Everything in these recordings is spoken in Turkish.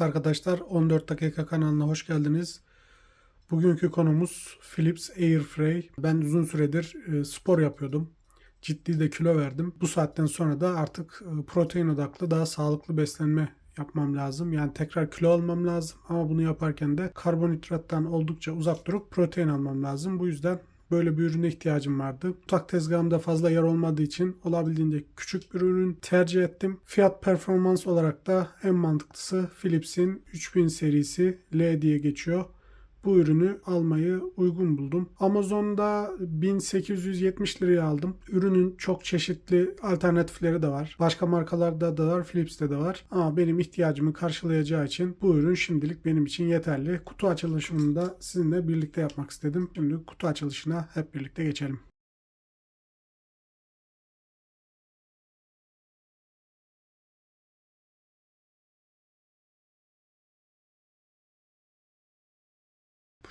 Arkadaşlar 14 dakika kanalına hoş geldiniz. Bugünkü konumuz Philips Airfryer. Ben uzun süredir e, spor yapıyordum. Ciddi de kilo verdim. Bu saatten sonra da artık e, protein odaklı daha sağlıklı beslenme yapmam lazım. Yani tekrar kilo almam lazım ama bunu yaparken de karbonhidrattan oldukça uzak durup protein almam lazım. Bu yüzden böyle bir ürüne ihtiyacım vardı. Mutfak tezgahımda fazla yer olmadığı için olabildiğince küçük bir ürün tercih ettim. Fiyat performans olarak da en mantıklısı Philips'in 3000 serisi L diye geçiyor. Bu ürünü almayı uygun buldum. Amazon'da 1870 liraya aldım. Ürünün çok çeşitli alternatifleri de var. Başka markalarda da var, Philips'te de var. Ama benim ihtiyacımı karşılayacağı için bu ürün şimdilik benim için yeterli. Kutu açılışını da sizinle birlikte yapmak istedim. Şimdi kutu açılışına hep birlikte geçelim.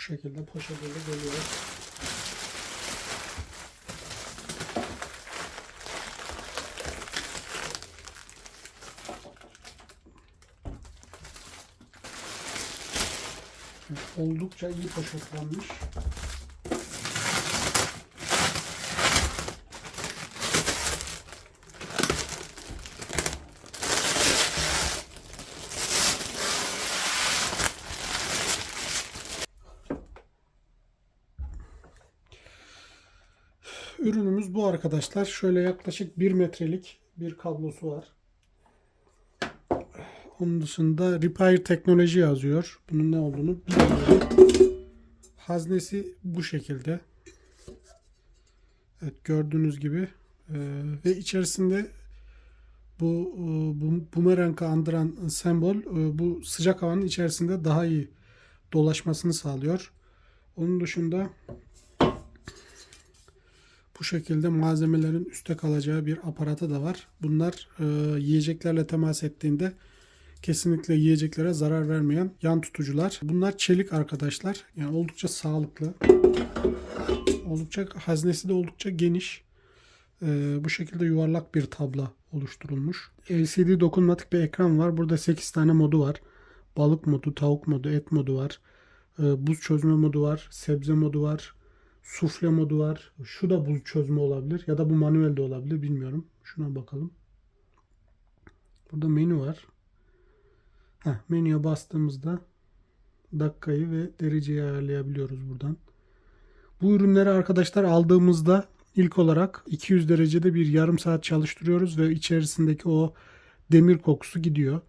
Şekilde poşetiyle geliyor. Oldukça iyi poşetlenmiş. Ürünümüz bu arkadaşlar. Şöyle yaklaşık 1 metrelik bir kablosu var. Onun dışında Repair teknoloji yazıyor. Bunun ne olduğunu bilmiyorum. Haznesi bu şekilde. Evet gördüğünüz gibi. Ee, ve içerisinde bu, e, bu bumerangı andıran sembol e, bu sıcak havanın içerisinde daha iyi dolaşmasını sağlıyor. Onun dışında bu şekilde malzemelerin üstte kalacağı bir aparatı da var. Bunlar e, yiyeceklerle temas ettiğinde kesinlikle yiyeceklere zarar vermeyen yan tutucular. Bunlar çelik arkadaşlar. Yani oldukça sağlıklı. Oldukça haznesi de oldukça geniş. E, bu şekilde yuvarlak bir tabla oluşturulmuş. LCD dokunmatik bir ekran var. Burada 8 tane modu var. Balık modu, tavuk modu, et modu var. E, buz çözme modu var. Sebze modu var sufle modu var. Şu da buz çözme olabilir ya da bu manuel de olabilir bilmiyorum. Şuna bakalım. Burada menü var. Heh, menüye bastığımızda dakikayı ve dereceyi ayarlayabiliyoruz buradan. Bu ürünleri arkadaşlar aldığımızda ilk olarak 200 derecede bir yarım saat çalıştırıyoruz ve içerisindeki o demir kokusu gidiyor.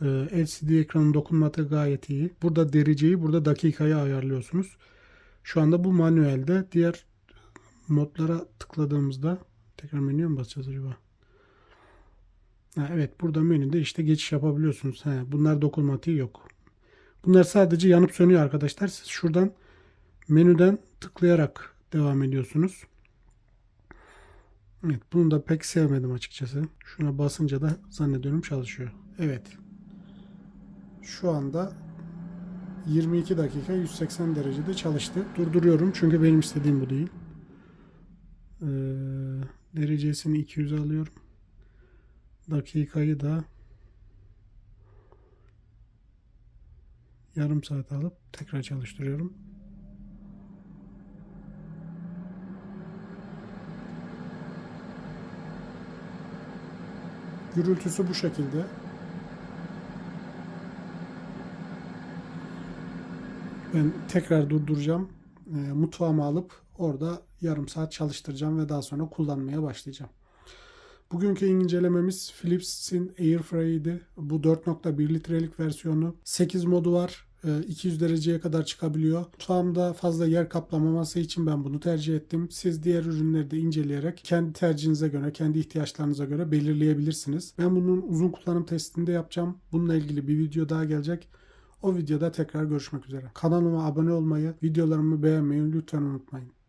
Ee, LCD ekranın dokunmatik gayet iyi. Burada dereceyi, burada dakikayı ayarlıyorsunuz. Şu anda bu manuelde. Diğer modlara tıkladığımızda tekrar menüye mi basacağız acaba? Ha, evet burada menüde işte geçiş yapabiliyorsunuz. He, bunlar dokunmatiği yok. Bunlar sadece yanıp sönüyor arkadaşlar. Siz şuradan menüden tıklayarak devam ediyorsunuz. Evet bunu da pek sevmedim açıkçası. Şuna basınca da zannediyorum çalışıyor. Evet. Şu anda 22 dakika 180 derecede çalıştı. Durduruyorum çünkü benim istediğim bu değil. Ee, derecesini 200 alıyorum. Dakikayı da yarım saat alıp tekrar çalıştırıyorum. Gürültüsü bu şekilde. Ben tekrar durduracağım. E, mutfağıma alıp orada yarım saat çalıştıracağım ve daha sonra kullanmaya başlayacağım. Bugünkü incelememiz Philips'in Airfryer'di. Bu 4.1 litrelik versiyonu. 8 modu var. E, 200 dereceye kadar çıkabiliyor. Mutfağımda fazla yer kaplamaması için ben bunu tercih ettim. Siz diğer ürünleri de inceleyerek kendi tercihinize göre, kendi ihtiyaçlarınıza göre belirleyebilirsiniz. Ben bunun uzun kullanım testini de yapacağım. Bununla ilgili bir video daha gelecek. O videoda tekrar görüşmek üzere. Kanalıma abone olmayı, videolarımı beğenmeyi lütfen unutmayın.